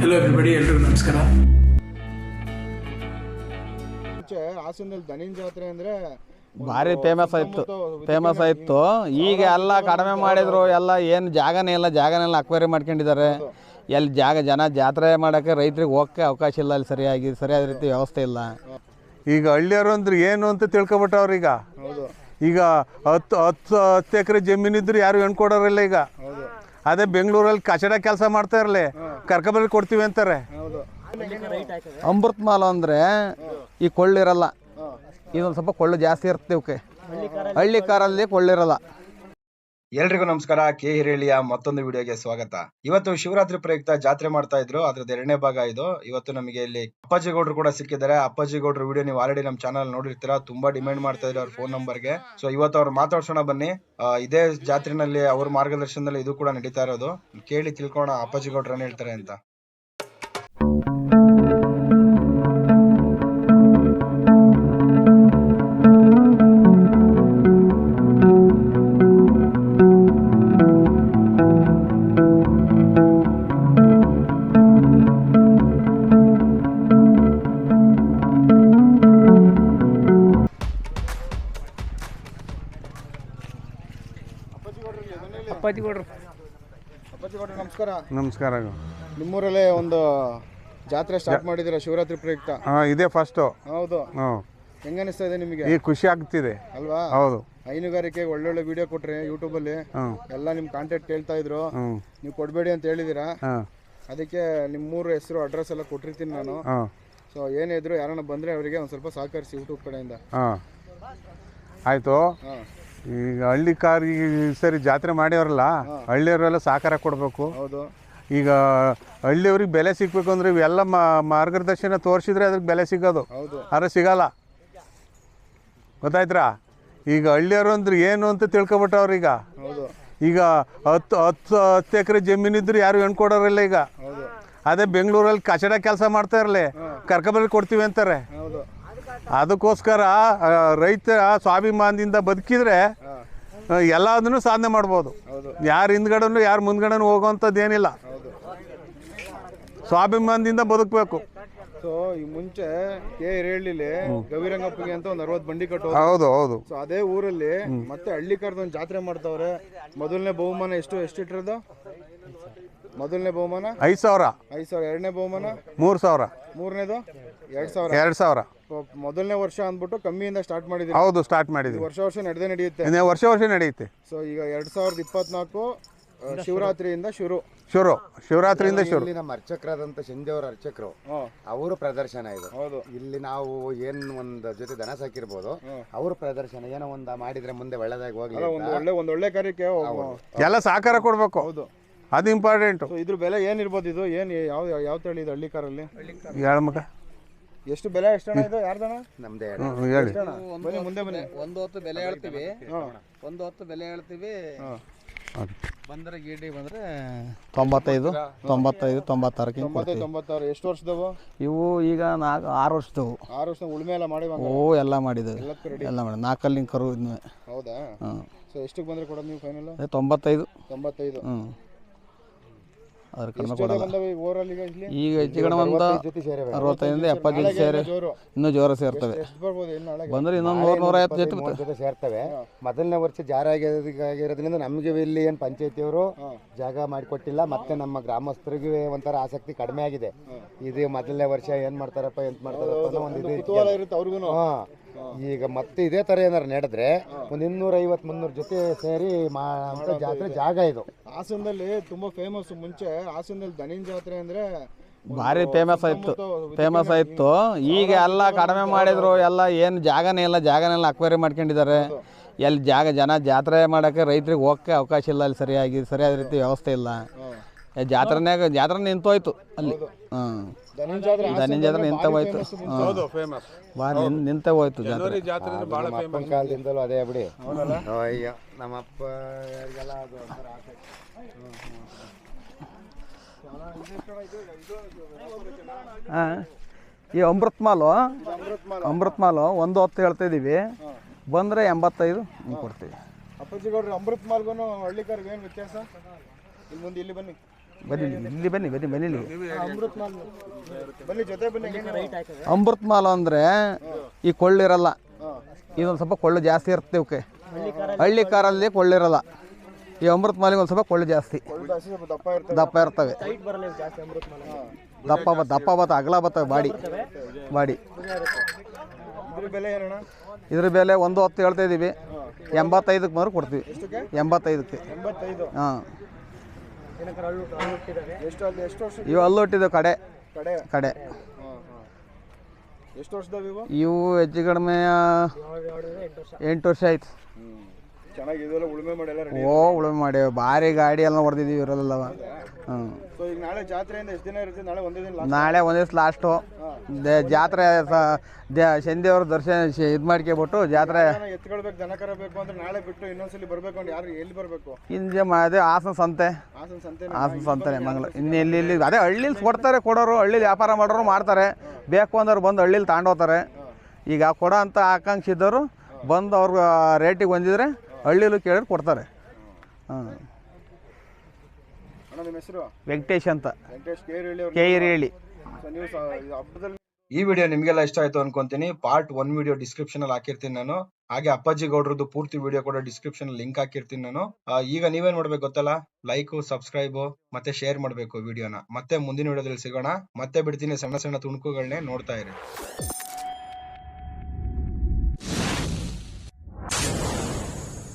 Hello everybody ಎಲ್ರಿಗೂ ನಮಸ್ಕಾರ. ಮುಂಚೆ ಹಾಸನದಲ್ಲಿ ದನಿನ್ ಜಾತ್ರೆ ಅಂದ್ರೆ ಭಾರಿ ಫೇಮಸ್ ಆಯ್ತು. ಫೇಮಸ್ ಆಯ್ತು. ಈಗ ಎಲ್ಲ ಕಡಿಮೆ ಮಾಡಿದ್ರು ಎಲ್ಲ ಏನು ಜಾಗನೇ ಇಲ್ಲ ಜಾಗನೆಲ್ಲ ಅಕ್ವೇರಿ ಅಕ್ವೈರಿ ಮಾಡ್ಕೊಂಡಿದ್ದಾರೆ. ಎಲ್ಲಿ ಜಾಗ ಜನ ಜಾತ್ರೆ ಮಾಡೋಕ್ಕೆ ರೈತರಿಗೆ ಹೋಗಕ್ಕೆ ಅವಕಾಶ ಇಲ್ಲ ಅಲ್ಲಿ ಸರಿಯಾಗಿ ಸರಿಯಾದ ರೀತಿ ವ್ಯವಸ್ಥೆ ಇಲ್ಲ. ಈಗ ಹಳ್ಳಿಯರು ಅಂದ್ರೆ ಏನು ಅಂತ ತಿಳ್ಕೊಬಿಟ್ಟವ್ರು ಈಗ. ಹೌದು. ಈಗ ಹತ್ತು ಹತ್ತು ಹತ್ತು ಎಕರೆ ಜಮೀನಿದ್ರು ಯಾರು ಹೆಣ್ಕೊಡೋರಿಲ್ಲ ಈಗ. ಅದೇ ಬೆಂಗಳೂರಲ್ಲಿ ಕಚಡ ಕೆಲಸ ಮಾಡ್ತಾ ಇರಲಿ ಕರ್ಕಬಲ್ಲಿ ಕೊಡ್ತೀವಿ ಅಂತಾರೆ. ಅಮೃತ್ ಮಾಲ ಅಂದರೆ ಈ ಕೊಳ್ಳಿರಲ್ಲ. ಇದೊಂದು ಸ್ವಲ್ಪ ಕೊಳ್ಳು ಜಾಸ್ತಿ ಇರುತ್ತೆ ಇವಕ್ಕೆ. ಹಳ್ಳಿ ಕಾರಲ್ಲಿ ಕೊಳ್ಳಿರಲ್ಲ. ಎಲ್ರಿಗೂ ನಮಸ್ಕಾರ. ಕೆ ಹಿರೇಳಿಯ ಮತ್ತೊಂದು ವಿಡಿಯೋಗೆ ಸ್ವಾಗತ. ಇವತ್ತು ಶಿವರಾತ್ರಿ ಪ್ರಯುಕ್ತ ಜಾತ್ರೆ ಮಾಡ್ತಾ ಇದ್ರು. ಅದ್ರದ್ದು ಎರಡನೇ ಭಾಗ ಇದು. ಇವತ್ತು ನಮಗೆ ಇಲ್ಲಿ ಅಪ್ಪಾಜಿ ಗೌಡ್ರು ಕೂಡ ಸಿಕ್ಕಿದ್ದಾರೆ. ಅಪ್ಪಾಜಿ ಗೌಡ್ರು ವಿಡಿಯೋ ನೀವು ಆಲ್ರೆಡಿ ನಮ್ಮ ಚಾನಲ್ ನೋಡಿರ್ತೀರಾ. ತುಂಬಾ ಡಿಮ್ಯಾಂಡ್ ಮಾಡ್ತಾ ಇದ್ರು ಅವ್ರ ಫೋನ್ ನಂಬರ್ಗೆ ಸೊ ಇವತ್ತು ಅವ್ರು ಮಾತಾಡ್ಸೋಣ ಬನ್ನಿ. ಇದೇ ಜಾತ್ರೆನಲ್ಲಿ ಅವ್ರ ಮಾರ್ಗದರ್ಶನದಲ್ಲಿ ಇದು ಕೂಡ ನಡೀತಾ ಇರೋದು. ಕೇಳಿ ತಿಳ್ಕೋಣ ಅಪ್ಪಾಜಿ ಗೌಡ್ರು ಏನ್ ಹೇಳ್ತಾರೆ ಅಂತ. ನಮಸ್ಕಾರ. ನಮಸ್ಕಾರ ನಿಮ್ಮೂರಲ್ಲೇ ಒಂದು ಜಾತ್ರೆ ಸ್ಟಾರ್ಟ್ ಮಾಡಿದಿರ ಶಿವರಾತ್ರಿ ಪ್ರಯುಕ್ತ? ಹಾಂ ಇದೇ ಫಸ್ಟ್ ಹೌದು. ಹ್ಞೂ ಹೆಂಗ ಅನಿಸ್ತಾ ಇದೆ ನಿಮಗೆ? ಈಗ ಖುಷಿ ಆಗ್ತಿದೆ. ಅಲ್ವಾ? ಹೌದು. ಹೈನುಗಾರಿಕೆ ಒಳ್ಳೊಳ್ಳೆ ವಿಡಿಯೋ ಕೊಟ್ರಿ ಯೂಟ್ಯೂಬಲ್ಲಿ ಅಲ್ಲಿ. ಎಲ್ಲ ನಿಮ್ಮ ಕಾಂಟ್ಯಾಕ್ಟ್ ಕೇಳ್ತಾ ಇದ್ರು. ಹ್ಞೂ ನೀವು ಕೊಡಬೇಡಿ ಅಂತ ಹೇಳಿದಿರ? ಹಾಂ. ಅದಕ್ಕೆ ನಿಮ್ಮೂರ ಹೆಸರು ಅಡ್ರೆಸ್ ಎಲ್ಲ ಕೊಟ್ಟಿರ್ತೀನಿ ನಾನು. ಹಾಂ. ಸೊ ಏನೇ ಇದ್ರು ಯಾರನ್ನ ಬಂದ್ರೆ ಅವರಿಗೆ ಒಂದು ಸ್ವಲ್ಪ ಸಹಕರಿಸಿ ಯೂಟ್ಯೂಬ್ ಕಡೆಯಿಂದ. ಹಾಂ. ಆಯಿತು. ಹಾಂ. ಈಗ ಹಳ್ಳಿ ಕಾರ್ ಈ ಸರಿ ಜಾತ್ರೆ ಮಾಡ್ಯವ್ರಲ್ಲ ಹಳ್ಳಿಯವರೆಲ್ಲ ಸಹಕಾರ ಕೊಡಬೇಕು. ಹೌದು. ಈಗ ಹಳ್ಳಿಯವ್ರಿಗೆ ಬೆಲೆ ಸಿಗ್ಬೇಕು ಅಂದ್ರೆ ಇವೆಲ್ಲ ಮಾ- ಮಾರ್ಗದರ್ಶನ ತೋರಿಸಿದ್ರೆ ಅದಕ್ಕೆ ಬೆಲೆ ಸಿಗೋದು. ಆದ್ರೆ ಸಿಗಲ್ಲ. ಗೊತ್ತಾಯ್ತ್ರಾ? ಈಗ ಹಳ್ಳಿಯವರು ಅಂದ್ರೆ ಏನು ಅಂತ ತಿಳ್ಕೊಬಿಟ್ಟವ್ರು ಈಗ. ಹತ್ತು ಹತ್ತು ಹತ್ತು ಎಕರೆ ಜಮೀನಿದ್ರು ಯಾರು ಹೆಣ್ಣು ಕೊಡೋರಿಲ್ಲ ಈಗ. ಅದೇ ಬೆಂಗಳೂರಲ್ಲಿ ಕಚಡ ಕೆಲಸ ಮಾಡ್ತಾ ಇರಲಿ ಕರ್ಕಬಲ್ಲಿ ಕೊಡ್ತೀವಿ ಅಂತಾರೆ. ಅದಕ್ಕೋಸ್ಕರ ರೈತ ಸ್ವಾಭಿಮಾನದಿಂದ ಬದುಕಿದ್ರೆ ಎಲ್ಲದನ್ನು ಸಾಧನೆ ಮಾಡ್ಬೋದು. ಯಾರು ಹಿಂದ್ಗಡೆನು ಯಾರು ಮುಂದ್ಗಡೆನು ಹೋಗುವಂಥದ್ದು ಏನಿಲ್ಲ ಸ್ವಾಭಿಮಾನದಿಂದ ಬದುಕಬೇಕು. ಸೊ ಈ ಮುಂಚೆ ಕೆ ಹಿರೇಳ್ಳಿಲಿ ಗವಿರಂಗಪ್ಪಗೆ ಅಂತ ಒಂದು ಅರವತ್ತು ಬಂಡಿ ಕಟ್ಟೋದು ಹೌದು ಹೌದು. ಸೊ ಅದೇ ಊರಲ್ಲಿ ಮತ್ತೆ ಹಳ್ಳಿ ಒಂದು ಜಾತ್ರೆ ಮಾಡ್ತಾವ್ರೆ. ಮೊದಲನೇ ಬಹುಮಾನ ಎಷ್ಟು? ಎಷ್ಟು ಇಟ್ಟಿರೋದು? ಮೊದಲನೇ ಬಹುಮಾನ? ಐದು ಸಾವಿರ. ಐದು ಸಾವಿರ. ಎರಡನೇ ಬಹುಮಾನ? ಮೂರು ಸಾವಿರ. ಮೂರನೇದು? ಎರಡು ಸಾವಿರ. ಎರಡು ಸಾವಿರ. ಮೊದಲನೇ ವರ್ಷ ಅಂದ್ಬಿಟ್ಟು ಕಮ್ಮಿಯಿಂದ ಸ್ಟಾರ್ಟ್ ಮಾಡಿದ್ವಿ ಹೌದು ಸ್ಟಾರ್ಟ್ ಮಾಡಿದ್ವಿ ವರ್ಷ ವರ್ಷ ನಡೆದೇ ನಡೆಯುತ್ತೆ. ಇನ್ನೇ ವರ್ಷ ವರ್ಷ ನಡೆಯುತ್ತೆ. ಸೊ ಈಗ ಎರಡ್ ಸಾವಿರದ ಇಪ್ಪತ್ನಾಲ್ಕು ಶಿವರಾತ್ರಿಯಿಂದ ಶುರು. ಶುರು. ಶಿವರಾತ್ರಿಯಿಂದ ಶುರು. ಇಲ್ಲಿ ನಮ್ಮ ಅರ್ಚಕರಾದಂಥ ಶಿಂದೆಯವರ ಅರ್ಚಕರು. ಅವರು ಪ್ರದರ್ಶನ ಇದು. ಹೌದು. ಇಲ್ಲಿ ನಾವು ಏನ್ ಒಂದು ಜೊತೆ ದನ ಸಾಕಿರ್ಬೋದು ಅವ್ರ ಪ್ರದರ್ಶನ ಏನೋ ಒಂದು ಮಾಡಿದ್ರೆ ಮುಂದೆ ಒಳ್ಳೇದಾಗಿ ಹೋಗ್ಲಿ ಅಲ್ಲ ಒಂದು ಒಳ್ಳೆ ಒಂದು ಒಳ್ಳೆ ಕಾರ್ಯಕ್ಕೆ ಹೋಗು. ಎಲ್ಲ ಸಹಕಾರ ಕೊಡಬೇಕು. ಹೌದು. ಅದು ಇಂಪಾರ್ಟೆಂಟ್ ಸೊ ಇದ್ರ ಬೆಲೆ ಏನಿರ್ಬೋದು ಇದು? ಏನು ಯಾವ ಯಾವ ತಳಿ ಇದು ಹಳ್ಳಿ ಕಾರಲ್ಲಿ ಎಷ್ಟು ಬೆಲೆ ಎಷ್ಟು ಇದು? ಯಾರ್ದಣ ನಮ್ದೇ ಹ್ಞೂ ಹೇಳಿ. ಎಷ್ಟಣ್ಣ ಬನ್ನಿ ಮುಂದೆ ಬನ್ನಿ. ಒಂದು ಹೊತ್ತು ಬೆಲೆ ಹೇಳ್ತೀವಿ. ಒಂದು ಹೊತ್ತು ಬೆಲೆ ಹೇಳ್ತೀವಿ. ಬಂದ್ರೆ ಬಂದರೆ ಗಿಡಿ ಬಂದರೆ ತೊಂಬತ್ತೈದು ತೊಂಬತ್ತೈದು ತೊಂಬತ್ತಾರಕ್ಕೆ ತೊಂಬತ್ತೈದು ತೊಂಬತ್ತಾರು. ಎಷ್ಟು ವರ್ಷದವು? ಇವು ಈಗ ನಾಲ್ಕು ಆರು ವರ್ಷದವು. ಆರು ವರ್ಷ ಉಳ್ಮೆ ಎಲ್ಲ ಮಾಡಿ ಓ ಎಲ್ಲ ಮಾಡಿದ್ದೇವೆ. ಎಲ್ಲ ಮಾಡಿ ನಾಲ್ಕಲ್ಲಿ ಕರು ಹೌದಾ? ಸೊ ಎಷ್ಟಕ್ಕೆ ಬಂದ್ರೆ ಕೊಡೋದು ನೀವು ಫೈನಲ್ ತೊಂಬತ್ತೈದು. ತೊಂಬತ್ತೈದು. ಹ್ಞೂ ಅದ್ರ ಕಡಿಮೆ ಕೊಡಲ್ಲ. ಈಗ ಇಲ್ಲಿ? ಈಗ ಹೆಚ್ಚು ಕಡಿಮೆ ಒಂದು ಅರವತ್ತೈದರಿಂದ ಎಪ್ಪತ್ತು ಜೊತೆ ಸೇರಿ ಜೋರು. ಇನ್ನೂ ಜೋರ ಸೇರ್ತವೆ. ಎಷ್ಟು ಬರ್ಬೋದು ಇನ್ನು ನಾಳೆಗೆ ಬಂದ್ರೆ ಇನ್ನೊಂದು ನೂರು ನೂರೈವತ್ತು ಜೊತೆ ಮೂವತ್ತು ಜೊತೆ ಸೇರ್ತವೆ. ಮೊದಲನೇ ವರ್ಷ ಜಾರಾಗಿರೋದ್ರಿಂದ ನಮಗೆ ಇಲ್ಲಿ ಏನು ಪಂಚಾಯತಿಯವರು ಜಾಗ ಮಾಡಿಕೊಟ್ಟಿಲ್ಲ. ಮತ್ತೆ ನಮ್ಮ ಗ್ರಾಮಸ್ಥರಿಗೆ ಒಂಥರ ಆಸಕ್ತಿ ಕಡಿಮೆ ಆಗಿದೆ. ಇದು ಮೊದಲನೇ ವರ್ಷ ಏನ್ ಮಾಡ್ತಾರಪ್ಪ ಎಂತ ಮಾಡ್ತಾರಪ್ಪ ಅನ್ನೋ ಒಂದು ಇದು ಅವ್ರಿಗೂ ಹಾ. ಈಗ ಮತ್ತೆ ಇದೇ ತರ ಏನಾರು ನಡೆದ್ರೆ ಒಂದು ಇನ್ನೂರ ಐವತ್ ಮುನ್ನೂರು ಜೊತೆ ಸೇರಿ ಮಾಡೋ ಜಾತ್ರೆ ಜಾಗ ಇದು. ಹಾಸನದಲ್ಲಿ ತುಂಬಾ ಫೇಮಸ್ ಮುಂಚೆ ಹಾಸನದಲ್ಲಿ ದನಿನ್ ಜಾತ್ರೆ ಅಂದ್ರೆ ಭಾರಿ ಫೇಮಸ್ ಆಯ್ತು. ಫೇಮಸ್ ಆಯ್ತು. ಈಗ ಎಲ್ಲ ಕಡಿಮೆ ಮಾಡಿದ್ರು ಎಲ್ಲ ಏನು ಜಾಗನೇ ಇಲ್ಲ ಜಾಗನೆಲ್ಲ ಅಕ್ವೇರಿ ಮಾಡ್ಕೊಂಡಿದ್ದಾರೆ. ಎಲ್ಲಿ ಜಾಗ ಜನ ಜಾತ್ರೆ ಮಾಡಕ್ಕೆ ರೈತರಿಗೆ ಹೋಗಕ್ಕೆ ಅವಕಾಶ ಇಲ್ಲ ಅಲ್ಲಿ ಸರಿಯಾಗಿ ಸರಿಯಾದ ರೀತಿ ವ್ಯವಸ್ಥೆ ಇಲ್ಲ. ಜಾತ್ರೆನಾಗ ಜಾತ್ರೆನ್ಯಾಗ ಜಾತ್ರೆ ನಿಂತೋಯ್ತು ಅಲ್ಲಿ. ಹಾಂ. ಜಾತ್ರೆ ನಿಂತ ಹೋಯ್ತು. ಹೌದು ಫೇಮಸ್ ಭಾಳ ನಿಂತ ಹೋಯ್ತು ಜಾತ್ರೆ. ನಮ್ಮ ಅಪ್ಪನ ಕಾಲದಿಂದಲೂ ಅದೇ ಬಿಡಿ. ಅಯ್ಯೋ ನಮ್ಮ ಅಪ್ಪ ಯಾರಿಗೆಲ್ಲ ಅದು ಒಂಥರ ಆಸೆ. ಹಾಂ. ಈ ಅಮೃತ್ ಮಾಲು ಅಮೃತ್ ಮಾಲು ಒಂದು ಹೊತ್ತು ಹೇಳ್ತಾ ಇದ್ದೀವಿ ಬಂದರೆ ಎಂಬತ್ತೈದು ಹಿಂಗೆ ಕೊಡ್ತೀವಿ. ಅಪ್ಪಾಜಿ ಗೌಡ್ರು ಅಮೃತ್ ಮಾಲ್ಗೂ ಹಳ್ಳಿ ಕಾರ್ಗೆ ಏನು ವ್ಯತ್ಯಾಸ? ಇಲ್ಲಿ ಮುಂದೆ ಇಲ್ಲಿ ಬನ್ನಿ. ಬನ್ನಿ ಇಲ್ಲಿ ಬನ್ನಿ ಬನ್ನಿ ಬನ್ನಿ ಇಲ್ಲಿ. ಬನ್ನಿ ಜೊತೆ ಬನ್ನಿ ಹೆಂಗೆ ಅಮೃತ್ ಮಾಲ ಅಂದರೆ ಈ ಕೊಳ್ಳಿರಲ್ಲ ಇದೊಂದು ಸ್ವಲ್ಪ ಕೊಳ್ಳು ಜಾಸ್ತಿ ಇರುತ್ತೆ ಇವಕ್ಕೆ. ಹಳ್ಳಿ ಕಾರಲ್ಲಿ ಕೊಳ್ಳಿರಲ್ಲ ಈ ಅಮೃತ್ ಮಾಲಿಗೆ ಒಂದು ಸ್ವಲ್ಪ ಕೊಳ್ಳು ಜಾಸ್ತಿ ದಪ್ಪ ಇರ್ತವೆ. ದಪ್ಪ ಬತ್ ದಪ್ಪ ಬತ್ತ ಅಗಲ ಬತ್ತವೆ ಬಾಡಿ. ಬಾಡಿ. ಇದ್ರ ಬೆಲೆ ಏನಣ್ಣ? ಇದ್ರ ಬೆಲೆ ಒಂದು ಹೊತ್ತು ಹೇಳ್ತಾ ಇದ್ದೀವಿ ಎಂಬತ್ತೈದಕ್ಕೆ ಮಾರು ಕೊಡ್ತೀವಿ. ಎಂಬತ್ತೈದಕ್ಕೆ. ಎಂಬತ್ತೈದು. ಹಾಂ. ಎಷ್ಟು ಅಲ್ಲಿ ಎಷ್ಟು ವರ್ಷ ಇವು ಅಲ್ಲೊಟ್ಟಿದ್ದು ಕಡೆ. ಕಡೆ? ಕಡೆ. ಹಾಂ ಹಾಂ. ಎಷ್ಟು ವರ್ಷದ ಇವು? ಇವು ಹೆಚ್ಚು ಕಡಿಮೆ ಎಂಟು ವರ್ಷ. ಆಯ್ತು. ಚೆನ್ನಾಗಿ ಇದೆಲ್ಲ ಉಳುಮೆ ಮಾಡಿ ಎಲ್ಲ ರೆಡಿ ಓ ಉಳುಮೆ ಮಾಡಿ ಭಾರಿ ಗಾಡಿ ಎಲ್ಲ ಹೊಡೆದಿದ್ದೀವಿ ಇವರೆಲ್ಲವ ಹ್ಞೂ ಸೊ ಈಗ ನಾಳೆ ಜಾತ್ರೆಯಿಂದ ಎಷ್ಟು ದಿನ ಇರುತ್ತೆ? ನಾಳೆ ಒಂದೇ ದಿನ last? ನಾಳೆ ಒಂದೇ ದಿವಸ ಲಾಸ್ಟು ಜಾತ್ರೆ ಸಂದೇವ್ರ ದರ್ಶನ ಇದು ಮಾಡ್ಕೊಬಿಟ್ಟು ಜಾತ್ರೆ. ದನ ಎತ್ಕೊಳ್ಬೇಕು ದನ ಕರಬೇಕು ಅಂದ್ರೆ ನಾಳೆ ಬಿಟ್ಟು ಇನ್ನೊಂದ್ಸಲಿ ಬರ್ಬೇಕು ಅಂದ್ರೆ ಯಾರು ಎಲ್ಲಿ ಬರ್ಬೇಕು? ಹಿಂದೆ ಅದೇ ಹಾಸನ ಸಂತೆ. ಹಾಸನ ಸಂತೆ ಹಾಸನ ಸಂತೆ ಮಂಗಳ ಇನ್ನು ಎಲ್ಲಿ ಇಲ್ಲಿ ಅದೇ ಹಳ್ಳಿಲಿ ಕೊಡ್ತಾರೆ ಕೊಡೋರು ಹಳ್ಳಿಲಿ ವ್ಯಾಪಾರ ಮಾಡೋರು ಮಾಡ್ತಾರೆ. ಬೇಕು ಅಂದ್ರೆ ಬಂದು ಹಳ್ಳಿಲಿ ತಗೊಂಡೋಗ್ತಾರೆ ಈಗ ಕೊಡೋ ಅಂತ ಆಕಾಂಕ್ಷೆ ಇದ್ದವರು ಬಂದು ಅವ್ರ ರೇಟಿಗೆ ಬಂದಿದ್ರೆ ಹಳ್ಳಿಲೂ ಕೇಳಿದ್ರೆ ಕೊಡ್ತಾರೆ. ಹಾಂ. ಅಣ್ಣ ನಿಮ್ಮ ಹೆಸರು? ವೆಂಕಟೇಶ್ ಅಂತ. ವೆಂಕಟೇಶ್ ಕೆ ಹೇಳಿ ಈ ವಿಡಿಯೋ ನಿಮ್ಗೆಲ್ಲ ಇಷ್ಟ ಆಯ್ತು ಅನ್ಕೊಂತೀನಿ. ಪಾರ್ಟ್ ಒನ್ ವಿಡಿಯೋ ಡಿಸ್ಕ್ರಿಪ್ಷನ್ ಅಲ್ಲಿ ಹಾಕಿರ್ತೀನಿ ನಾನು. ಹಾಗೆ ಅಪ್ಪಾಜಿ ಗೌಡ್ರದ್ದು ಪೂರ್ತಿ ವಿಡಿಯೋ ಕೂಡ ಡಿಸ್ಕ್ರಿಪ್ಷನ್ ಲಿಂಕ್ ಹಾಕಿರ್ತೀನಿ ನಾನು. ಈಗ ನೀವೇನ್ ಮಾಡ್ಬೇಕು ಗೊತ್ತಲ್ಲ? ಲೈಕ್ ಸಬ್ಸ್ಕ್ರೈಬ್ ಮತ್ತೆ ಶೇರ್ ಮಾಡ್ಬೇಕು ವಿಡಿಯೋನ ಮತ್ತೆ ಮುಂದಿನ ವಿಡಿಯೋದಲ್ಲಿ ಸಿಗೋಣ. ಮತ್ತೆ ಬಿಡ್ತೀನಿ ಸಣ್ಣ ಸಣ್ಣ ತುಣುಕುಗಳನ್ನೇ ನೋಡ್ತಾ ಇರಿ.